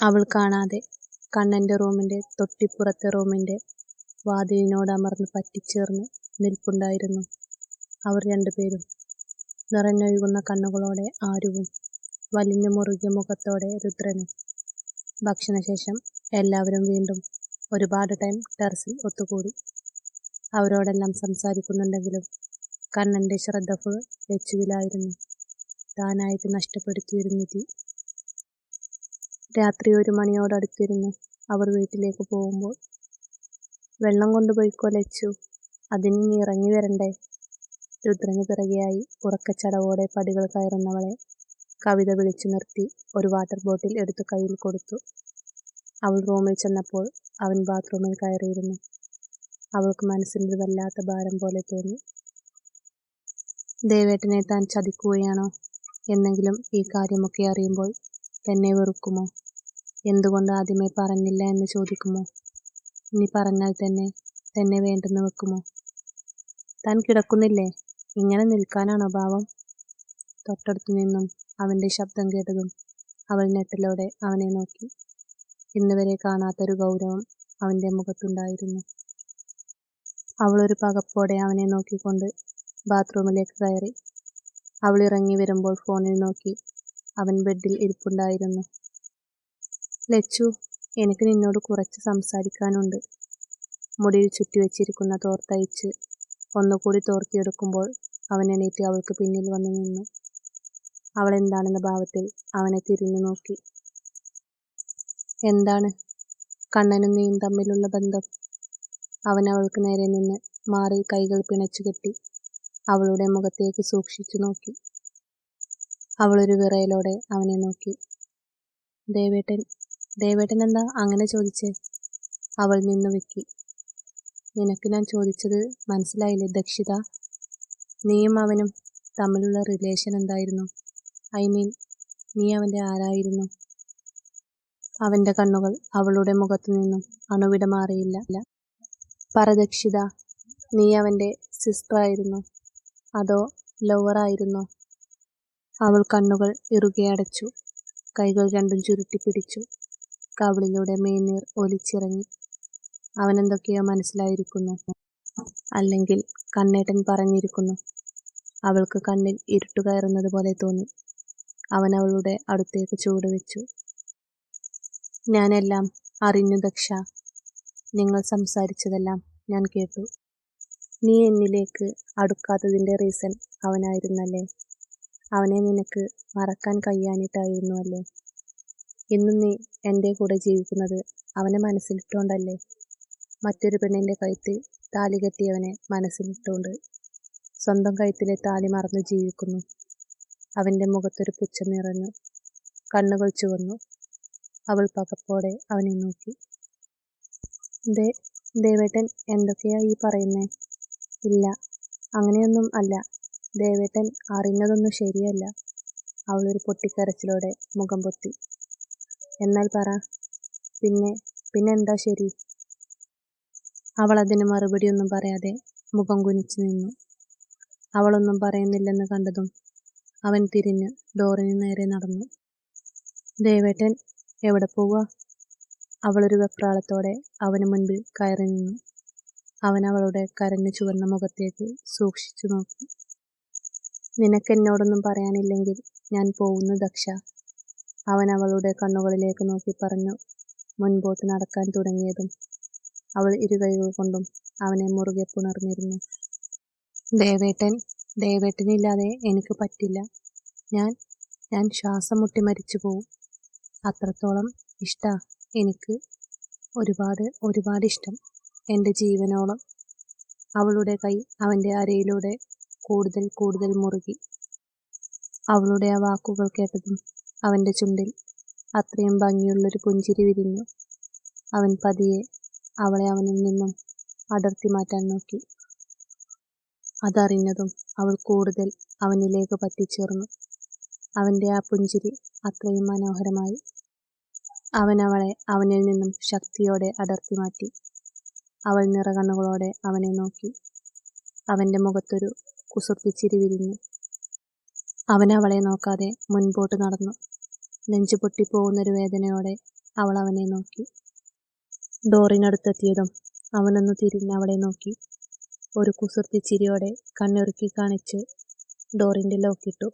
അവൾ കാണാതെ കണ്ണന്റെ റൂമിന്റെ തൊട്ടിപ്പുറത്തെ റൂമിന്റെ വാതിലിനോട് അമർന്ന് പറ്റിച്ചേർന്ന് നിൽപ്പുണ്ടായിരുന്നു അവർ രണ്ടുപേരും. നിറഞ്ഞൊഴുകുന്ന കണ്ണുകളോടെ ആരുവും വലിഞ്ഞു മുറുകിയ മുഖത്തോടെ രുദ്രനും. ഭക്ഷണശേഷം എല്ലാവരും വീണ്ടും ഒരുപാട് ടൈം ടെറസിൽ ഒത്തുകൂടി. അവരോടെല്ലാം സംസാരിക്കുന്നുണ്ടെങ്കിലും കണ്ണന്റെ ശ്രദ്ധ ഫുൾ ലച്ചുവിലായിരുന്നു. താനായിട്ട് നഷ്ടപ്പെടുത്തിയൊരു നിധി. രാത്രി ഒരു മണിയോടടുത്തിരുന്നു അവർ വീട്ടിലേക്ക് പോകുമ്പോൾ വെള്ളം കൊണ്ടുപോയിക്കോ ലച്ചു, നീ ഇറങ്ങി വരണ്ടേ. രുദ്രന് പിറകെയായി ഉറക്കച്ചടവോടെ പടികൾ കയറുന്നവളെ കവിത വിളിച്ചു നിർത്തി ഒരു വാട്ടർ ബോട്ടിൽ എടുത്ത് കയ്യിൽ കൊടുത്തു. അവൾ റൂമിൽ ചെന്നപ്പോൾ അവൻ ബാത്റൂമിൽ കയറിയിരുന്നു. അവൾക്ക് മനസ്സിനൊരു വല്ലാത്ത ഭാരം പോലെ തോന്നി. ദേവേട്ടനെ താൻ ചതിക്കുകയാണോ. എന്നെങ്കിലും ഈ കാര്യമൊക്കെ അറിയുമ്പോൾ തന്നെ വെറുക്കുമോ. എന്തുകൊണ്ട് ആദ്യമേ പറഞ്ഞില്ല എന്ന് ചോദിക്കുമോ. ഇനി പറഞ്ഞാൽ തന്നെ തന്നെ വേണ്ടെന്ന് വെക്കുമോ. താൻ കിടക്കുന്നില്ലേ. ഇങ്ങനെ നിൽക്കാനാണോ ഭാവം. തൊട്ടടുത്തു നിന്നും അവന്റെ ശബ്ദം കേട്ടതും അവൾ ഞെട്ടലോടെ അവനെ നോക്കി. ഇന്നുവരെ കാണാത്തൊരു ഗൗരവം അവന്റെ മുഖത്തുണ്ടായിരുന്നു. അവളൊരു പകപ്പോടെ അവനെ നോക്കിക്കൊണ്ട് ബാത്റൂമിലേക്ക് കയറി. അവൾ ഇറങ്ങി വരുമ്പോൾ ഫോണിൽ നോക്കി അവൻ ബെഡിൽ ഇരിപ്പുണ്ടായിരുന്നു. ലച്ചു, എനിക്ക് നിന്നോട് കുറച്ച് സംസാരിക്കാനുണ്ട്. മുടിയിൽ ചുറ്റി വെച്ചിരിക്കുന്ന തോർത്തയച്ച് ഒന്നുകൂടി തോർത്തിയെടുക്കുമ്പോൾ അവൻ എണീറ്റ് അവൾക്ക് പിന്നിൽ വന്നു നിന്നു. അവൾ എന്താണെന്ന ഭാവത്തിൽ അവനെ തിരിഞ്ഞു നോക്കി. എന്താണ് കണ്ണനും നീയും തമ്മിലുള്ള ബന്ധം. അവൻ അവൾക്ക് നേരെ നിന്ന് മാറി കൈകൾ പിണച്ചു കെട്ടി അവളുടെ മുഖത്തേക്ക് സൂക്ഷിച്ചു നോക്കി. അവളൊരു വിറയലോടെ അവനെ നോക്കി. ദേവേട്ടൻ ദേവേട്ടൻ എന്താ അങ്ങനെ ചോദിച്ചേ. അവൾ നിന്ന് വെക്കി നിനക്ക് ഞാൻ ചോദിച്ചത് മനസ്സിലായില്ലേ ദക്ഷിത. നീയും അവനും തമ്മിലുള്ള റിലേഷൻ എന്തായിരുന്നു. ഐ മീൻ നീ അവന്റെ ആരായിരുന്നു. അവന്റെ കണ്ണുകൾ അവളുടെ മുഖത്തു നിന്നും അണുവിട മാറിയില്ല. പരദക്ഷിത നീ അവന്റെ സിസ്റ്ററായിരുന്നു അതോ ലവർ ആയിരുന്നു അവൾ കണ്ണുകൾ ഇറുകെ അടച്ചു. കൈകൾ രണ്ടും ചുരുട്ടിപ്പിടിച്ചു. കവിളിലൂടെ മേനീർ ഒലിച്ചിറങ്ങി. അവനെന്തൊക്കെയോ മനസ്സിലായിരിക്കുന്നു. അല്ലെങ്കിൽ കണ്ണേട്ടൻ പറഞ്ഞിരിക്കുന്നു. അവൾക്ക് കണ്ണിൽ ഇരുട്ടുകയറുന്നത് പോലെ തോന്നി. അവൻ അവളുടെ അടുത്തേക്ക് ചുവടുവെച്ചു. വെച്ചു ഞാനെല്ലാം അറിഞ്ഞു ദക്ഷ നിങ്ങൾ സംസാരിച്ചതെല്ലാം ഞാൻ കേട്ടു. നീ എന്നിലേക്ക് അടുക്കാത്തതിന്റെ റീസൺ അവനായിരുന്നല്ലേ. അവനെ നിനക്ക് മറക്കാൻ കഴിയാനിട്ടായിരുന്നു അല്ലേ. ഇന്നും നീ എന്റെ കൂടെ ജീവിക്കുന്നത് അവനെ മനസ്സിലിട്ടുകൊണ്ടല്ലേ മറ്റൊരു പെണ്ണിന്റെ കഴുത്തിൽ താലി കെട്ടിയവനെ മനസ്സിലിട്ടുകൊണ്ട് സ്വന്തം കഴുത്തിലെ താലി മറന്ന് ജീവിക്കുന്നു. അവന്റെ മുഖത്തൊരു പുച്ഛം നിറഞ്ഞു. കണ്ണുകൾ ചുവന്നു. അവൾ പകപ്പോടെ അവനെ നോക്കി. ദേ ദേവേട്ടൻ എന്തൊക്കെയാ ഈ പറയുന്നേ. ഇല്ല അങ്ങനെയൊന്നും അല്ല ദേവേട്ടൻ അറിഞ്ഞതൊന്നും ശരിയല്ല. അവളൊരു പൊട്ടിക്കരച്ചിലോടെ മുഖം പൊത്തി. എന്നാൽ പറ പിന്നെ പിന്നെന്താ ശരി. അവൾ അതിന് മറുപടിയൊന്നും പറയാതെ മുഖം കുനിച്ചു നിന്നു. അവളൊന്നും പറയുന്നില്ലെന്ന് കണ്ടതും അവൻ തിരിഞ്ഞ് ഡോറിന് നേരെ നടന്നു. ദേവേട്ടൻ എവിടെ പോവുക അവളൊരു വെപ്രാളത്തോടെ അവന് മുൻപിൽ കയറി നിന്നു. അവൻ അവളുടെ കരഞ്ഞു ചുവന്ന മുഖത്തേക്ക് സൂക്ഷിച്ചു നോക്കി. നിനക്കെന്നോടൊന്നും പറയാനില്ലെങ്കിൽ ഞാൻ പോകുന്നു ദക്ഷാ. അവൻ അവളുടെ കണ്ണുകളിലേക്ക് നോക്കി പറഞ്ഞു മുൻപോട്ട് നടക്കാൻ തുടങ്ങിയതും അവൾ ഇരുകൈകൾ കൊണ്ടും അവനെ മുറുകെ പുണർന്നിരുന്നു. ദേവേട്ടൻ ദേവേട്ടനില്ലാതെ എനിക്ക് പറ്റില്ല. ഞാൻ ഞാൻ ശ്വാസം മുട്ടി മരിച്ചു പോവും. അത്രത്തോളം ഇഷ്ട എനിക്ക്. ഒരുപാട് ഒരുപാട് ഇഷ്ടം. എന്റെ ജീവനോളം. അവളുടെ കൈ അവന്റെ അരയിലൂടെ കൂടുതൽ കൂടുതൽ മുറുകി. അവളുടെ ആ വാക്കുകൾ കേട്ടതും അവന്റെ ചുണ്ടിൽ അത്രയും ഭംഗിയുള്ളൊരു പുഞ്ചിരി വിരിഞ്ഞു. അവൻ പതിയെ അവളെ അവനിൽ നിന്നും അടർത്തി മാറ്റാൻ നോക്കി. അതറിഞ്ഞതും അവൾ കൂടുതൽ അവനിലേക്ക് പറ്റിച്ചേർന്നു. അവന്റെ ആ പുഞ്ചിരി അത്രയും മനോഹരമായി. അവൻ അവളെ അവനിൽ നിന്നും ശക്തിയോടെ അടർത്തി മാറ്റി. അവൾ നിറകണ്ണുകളോടെ അവനെ നോക്കി. അവന്റെ മുഖത്തൊരു കുസൃതിച്ചിരി വിരിഞ്ഞു. അവൻ അവളെ നോക്കാതെ മുൻപോട്ട് നടന്നു. നെഞ്ചു പൊട്ടിപ്പോകുന്നൊരു വേദനയോടെ അവൾ അവനെ നോക്കി. ഡോറിനടുത്തെത്തിയതും അവനൊന്ന് തിരിഞ്ഞ് അവളെ നോക്കി. ഒരു കുസൃതി ചിരിയോടെ കണ്ണുറുക്കി കാണിച്ച് ഡോറിന്റെ ലോക്കിട്ടു.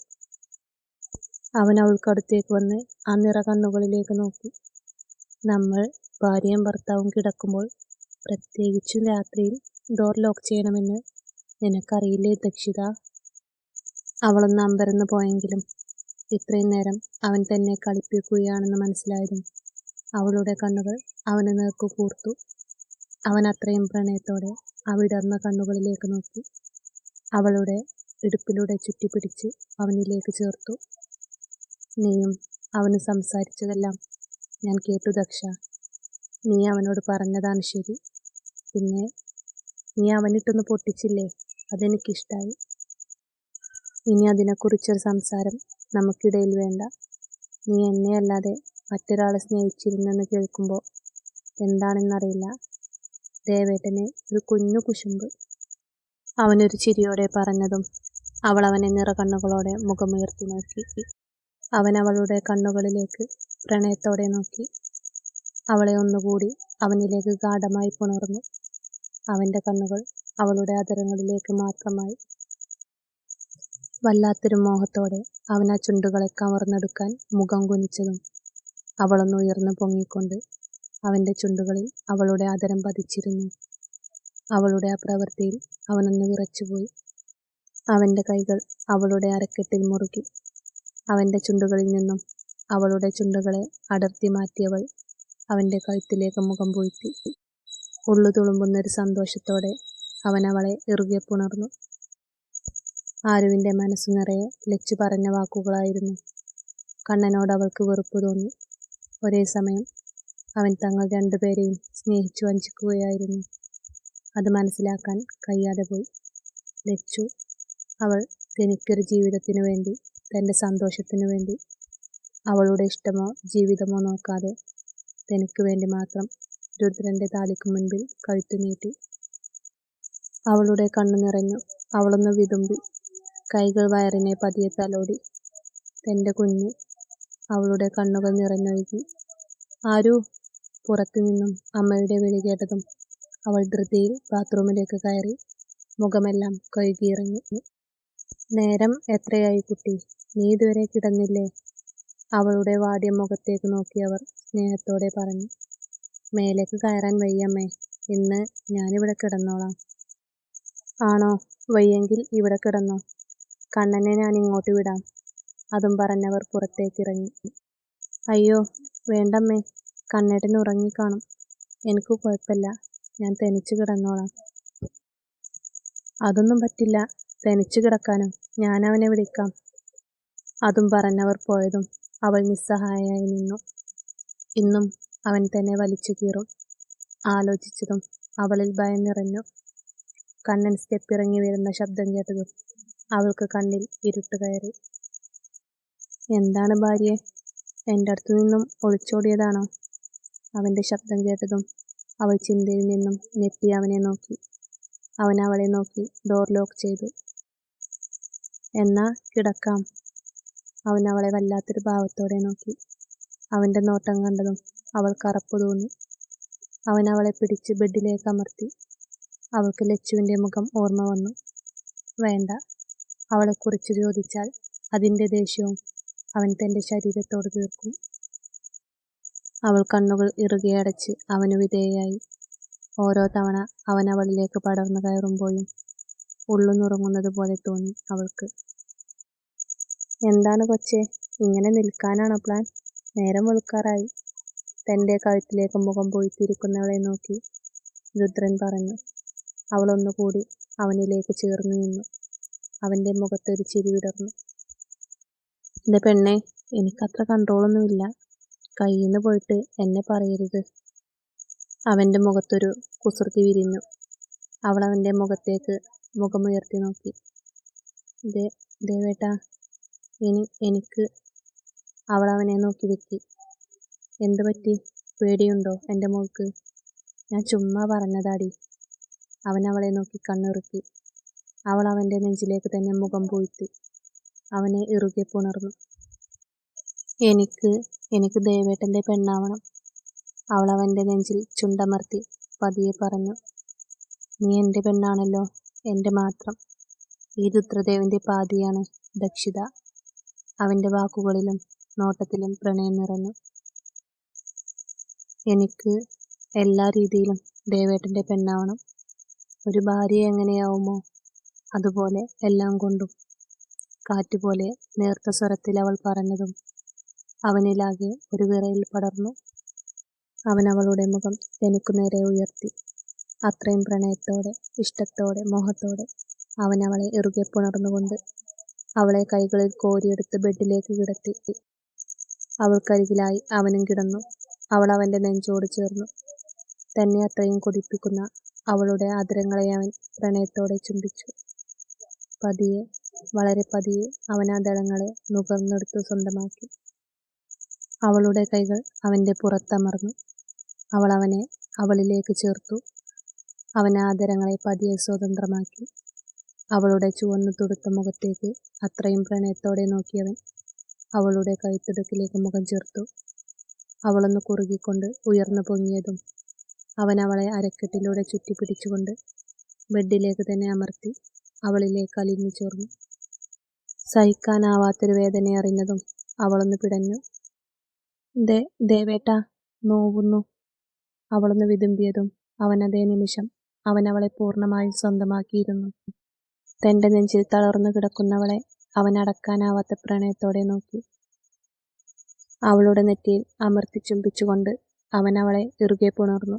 അവൻ അവൾക്കടുത്തേക്ക് വന്ന് ആ നിറ കണ്ണുകളിലേക്ക് നോക്കി. നമ്മൾ ഭാര്യയും ഭർത്താവും കിടക്കുമ്പോൾ പ്രത്യേകിച്ചും രാത്രിയിൽ ഡോർ ലോക്ക് ചെയ്യണമെന്ന് നിനക്കറിയില്ലേ ദക്ഷിത? അവളൊന്ന് അമ്പരന്ന് പോയെങ്കിലും ഇത്രയും നേരം അവൻ തന്നെ കളിപ്പിക്കുകയാണെന്ന് മനസ്സിലായതും അവളുടെ കണ്ണുകൾ അവന് നേർക്കു കൂർത്തു. അവൻ അത്രയും പ്രണയത്തോടെ ആ വിടർന്ന കണ്ണുകളിലേക്ക് നോക്കി. അവളുടെ ഇടുപ്പിലൂടെ ചുറ്റിപ്പിടിച്ച് അവനിലേക്ക് ചേർത്തു. നീയും അവന് സംസാരിച്ചതെല്ലാം ഞാൻ കേട്ടു ദക്ഷ. നീ അവനോട് പറഞ്ഞതാണ് ശരി. പിന്നെ നീ അവനിട്ടൊന്ന് പൊട്ടിച്ചില്ലേ? അതെനിക്കിഷ്ടായി. ഇനി അതിനെക്കുറിച്ചൊരു സംസാരം നമുക്കിടയിൽ വേണ്ട. നീ എന്നെ അല്ലാതെ മറ്റൊരാളെ സ്നേഹിച്ചിരുന്നെന്ന് കേൾക്കുമ്പോൾ എന്താണെന്നറിയില്ല. ദേവേട്ടന് ഒരു കുഞ്ഞു കുശുമ്പ്. അവനൊരു ചിരിയോടെ പറഞ്ഞതും അവൾ അവനെ നിറകണ്ണുകളോടെ മുഖമുയർത്തി നോക്കി. അവൻ അവളുടെ കണ്ണുകളിലേക്ക് പ്രണയത്തോടെ നോക്കി. അവളെ ഒന്നുകൂടി അവനിലേക്ക് ഗാഠമായി പുണർന്നു. അവന്റെ കണ്ണുകൾ അവളുടെ അതരങ്ങളിലേക്ക് മാത്രമായി വല്ലാത്തൊരു മോഹത്തോടെ അവൻ ആ ചുണ്ടുകളെ കവർന്നെടുക്കാൻ മുഖം കുനിച്ചതും അവളൊന്ന് ഉയർന്നു പൊങ്ങിക്കൊണ്ട് അവന്റെ ചുണ്ടുകളിൽ അവളുടെ ആദരം പതിച്ചിരുന്നു. അവളുടെ ആ പ്രവൃത്തിയിൽ അവനൊന്ന് വിറച്ചുപോയി. അവന്റെ കൈകൾ അവളുടെ അരക്കെട്ടിൽ മുറുകി. അവന്റെ ചുണ്ടുകളിൽ നിന്നും അവളുടെ ചുണ്ടുകളെ അടർത്തി മാറ്റിയവൾ അവന്റെ കഴുത്തിലേക്ക് മുഖം പൂഴ്ത്തി. ഉള്ളു തുളുമ്പുന്നൊരു സന്തോഷത്തോടെ അവൻ അവളെ ഇറുകെ പുണർന്നു. ആരുവിന്റെ മനസ്സു നിറയെ ലച്ചു പറഞ്ഞ വാക്കുകളായിരുന്നു. കണ്ണനോട് അവൾക്ക് വെറുപ്പ് തോന്നി. ഒരേ സമയം അവൻ തങ്ങൾ രണ്ടുപേരെയും സ്നേഹിച്ചു വഞ്ചിക്കുകയായിരുന്നു. അത് മനസ്സിലാക്കാൻ കഴിയാതെ പോയി. ലച്ചു അവൾ തനിക്കൊരു ജീവിതത്തിനു വേണ്ടി തന്റെ സന്തോഷത്തിനു വേണ്ടി അവളുടെ ഇഷ്ടമോ ജീവിതമോ നോക്കാതെ തനിക്ക് വേണ്ടി മാത്രം രുദ്രന്റെ താലിക്ക് മുൻപിൽ കഴുത്തു നീട്ടി. അവളുടെ കണ്ണു നിറഞ്ഞു അവളൊന്ന് വിതുമ്പി കൈകൾ വയറിനെ പതിയെ തലോടി. തന്റെ കുഞ്ഞ് അവളുടെ കണ്ണുകൾ നിറഞ്ഞൊഴുകി. ആരു? പുറത്തു നിന്നും അമ്മയുടെ വിളി കേട്ടതും അവൾ ധൃതിയിൽ ബാത്റൂമിലേക്ക് കയറി മുഖമെല്ലാം കഴുകിയിറങ്ങി. നേരം എത്രയായി കുട്ടി? നീ ഇതുവരെ കിടന്നില്ലേ അവളുടെ വാടിയ മുഖത്തേക്ക് നോക്കി അവർ സ്നേഹത്തോടെ പറഞ്ഞു. മേലേക്ക് കയറാൻ വയ്യമ്മേ ഇന്ന് ഞാനിവിടെ കിടന്നോളാം. ആണോ? വയ്യെങ്കിൽ ഇവിടെ കിടന്നോ. കണ്ണനെ ഞാൻ ഇങ്ങോട്ട് വിടാം. അതും പറഞ്ഞവർ പുറത്തേക്കിറങ്ങി. അയ്യോ വേണ്ടമ്മേ കണ്ണേട്ടൻ ഉറങ്ങിക്കാണും. എനിക്ക് കുഴപ്പമില്ല. ഞാൻ തനിച്ച് കിടന്നോളാം. അതൊന്നും പറ്റില്ല. തനിച്ചു കിടക്കാനും ഞാൻ അവനെ വിളിക്കാം. അതും പറഞ്ഞവർ പോയതും അവൾ നിസ്സഹായയായി നിന്നു. ഇന്നും അവൻ തന്നെ വലിച്ചു കീറും. ആലോചിച്ചതും അവളിൽ ഭയം നിറഞ്ഞു. കണ്ണൻ സ്റ്റെപ്പിറങ്ങി വരുന്ന ശബ്ദം കേട്ടതും അവൾക്ക് കണ്ണിൽ ഇരുട്ട് കയറി. എന്താണ് ഭാര്യയെ എന്റെ അടുത്തു നിന്നും ഒളിച്ചോടിയതാണോ? അവന്റെ ശബ്ദം കേട്ടതും അവൾ ചിന്തയിൽ നിന്നും ഞെട്ടി അവനെ നോക്കി. അവൻ അവളെ നോക്കി ഡോർ ലോക്ക് ചെയ്തു. എന്നാ കിടക്കാം. അവൻ അവളെ വല്ലാത്തൊരു ഭാവത്തോടെ നോക്കി. അവന്റെ നോട്ടം കണ്ടതും അവൾ കറപ്പ് തോന്നി അവൻ അവളെ പിടിച്ച് ബെഡിലേക്ക് അമർത്തി. അവൾക്ക് ലച്ചുവിന്റെ മുഖം ഓർമ്മ വന്നു. വേണ്ട അവളെക്കുറിച്ച് ചോദിച്ചാൽ അതിന്റെ ദേഷ്യവും അവൻ തന്റെ ശരീരത്തോട് തീർക്കും. അവൾ കണ്ണുകൾ ഇറുകെ അടച്ച് അവനു വിധേയായി ഓരോ തവണ അവൻ അവളിലേക്ക് പടർന്നു കയറുമ്പോഴും ഉള്ളു നുറുങ്ങുന്നത് പോലെ തോന്നി അവൾക്ക്. എന്താണ് കൊച്ചേ? ഇങ്ങനെ നിൽക്കാനാണോ പ്ലാൻ? നേരം വെളുക്കാറായി. തന്റെ കഴുത്തിലേക്ക് മുഖം പൊയ്ത്തിരിക്കുന്നവളെ നോക്കി രുദ്രൻ പറഞ്ഞു. അവളൊന്നുകൂടി അവനിലേക്ക് ചേർന്നു നിന്നു. അവന്റെ മുഖത്തൊരു ചിരി വിടർന്നു. എന്റെ പെണ്ണെ എനിക്കത്ര കൺട്രോളൊന്നുമില്ല കയ്യിന്ന് പോയിട്ട് എന്നെ പറയരുത്. അവന്റെ മുഖത്തൊരു കുസൃതി വിരിഞ്ഞു. അവൾ അവന്റെ മുഖത്തേക്ക് മുഖമുയർത്തി നോക്കി. ദേ ദേവേട്ട ഇനി എനിക്ക് അവൾ അവനെ നോക്കി വെക്കി. എന്തു പറ്റി? പേടിയുണ്ടോ എന്റെ മോൾക്ക്? ഞാൻ ചുമ്മാ പറഞ്ഞതാടി. അവൻ അവളെ നോക്കി കണ്ണിറുക്കി. അവൾ അവന്റെ നെഞ്ചിലേക്ക് തന്നെ മുഖം പൂഴ്ത്തി അവനെ ഇറുകെ പുണർന്നു. എനിക്ക് എനിക്ക് ദേവേട്ടന്റെ പെണ്ണാവണം. അവൾ അവന്റെ നെഞ്ചിൽ ചുണ്ടമർത്തി പതിയെ പറഞ്ഞു നീ എന്റെ പെണ്ണാണല്ലോ എന്റെ മാത്രം. ഈ രുദ്രദേവന്റെ പാതിയാണ് ദക്ഷിത. അവന്റെ വാക്കുകളിലും നോട്ടത്തിലും പ്രണയം നിറഞ്ഞു. എനിക്ക് എല്ലാ രീതിയിലും ദേവേട്ടന്റെ പെണ്ണാവണം. ഒരു ഭാര്യ എങ്ങനെയാവുമോ അതുപോലെ എല്ലാം കൊണ്ടും കാറ്റുപോലെ നേർത്ത സ്വരത്തിൽ അവൾ പറഞ്ഞതും അവനിലാകെ ഒരു വിറയിൽ പടർന്നു. അവൻ അവളുടെ മുഖം തനിക്ക് നേരെ ഉയർത്തി. അത്രയും പ്രണയത്തോടെ ഇഷ്ടത്തോടെ മോഹത്തോടെ അവൻ അവളെ ഇറുകെ പുണർന്നുകൊണ്ട് അവളെ കൈകളിൽ കോരിയെടുത്ത് ബെഡിലേക്ക് കിടത്തി. അവൾക്കരികിലായി അവനും കിടന്നു. അവൾ അവന്റെ നെഞ്ചോട് ചേർന്നു. തന്നെ അത്രയും കൊതിപ്പിക്കുന്ന അവളുടെ ആദരങ്ങളെ അവൻ പ്രണയത്തോടെ ചുംബിച്ചു. പതിയെ വളരെ പതിയെ അവൻ ആ ദളങ്ങളെ നുകർന്നെടുത്ത് സ്വന്തമാക്കി. അവളുടെ കൈകൾ അവന്റെ പുറത്തമർന്നു. അവൾ അവനെ അവളിലേക്ക് ചേർത്തു. അവൻ ആദരങ്ങളെ പതിയെ സ്വതന്ത്രമാക്കി. അവളുടെ ചുവന്നു തുടുത്ത മുഖത്തേക്ക് അത്രയും പ്രണയത്തോടെ നോക്കിയവൻ അവളുടെ കൈത്തുടുക്കിലേക്ക് മുഖം ചേർത്തു. അവളൊന്ന് കുറുകിക്കൊണ്ട് ഉയർന്നു പൊങ്ങിയതും അവൻ അവളെ അരക്കെട്ടിലൂടെ ചുറ്റിപ്പിടിച്ചുകൊണ്ട് ബെഡിലേക്ക് തന്നെ അമർത്തി. അവളിലേക്ക് അലിഞ്ഞു ചേർന്നു. സഹിക്കാനാവാത്തൊരു വേദന അറിഞ്ഞതും അവളൊന്ന് പിടഞ്ഞു. ദേ ദേവേട്ട നോവുന്നു. അവളൊന്ന് വിതുമ്പിയതും അവൻ അതേ നിമിഷം അവൻ അവളെ പൂർണമായും സ്വന്തമാക്കിയിരുന്നു. തന്റെ നെഞ്ചിൽ തളർന്നു കിടക്കുന്നവളെ അവൻ അടക്കാനാവാത്ത പ്രണയത്തോടെ നോക്കി. അവളുടെ നെറ്റിയിൽ അമർത്തി ചുംബിച്ചുകൊണ്ട് അവൻ അവളെ ഇറുകെ പുണർന്നു.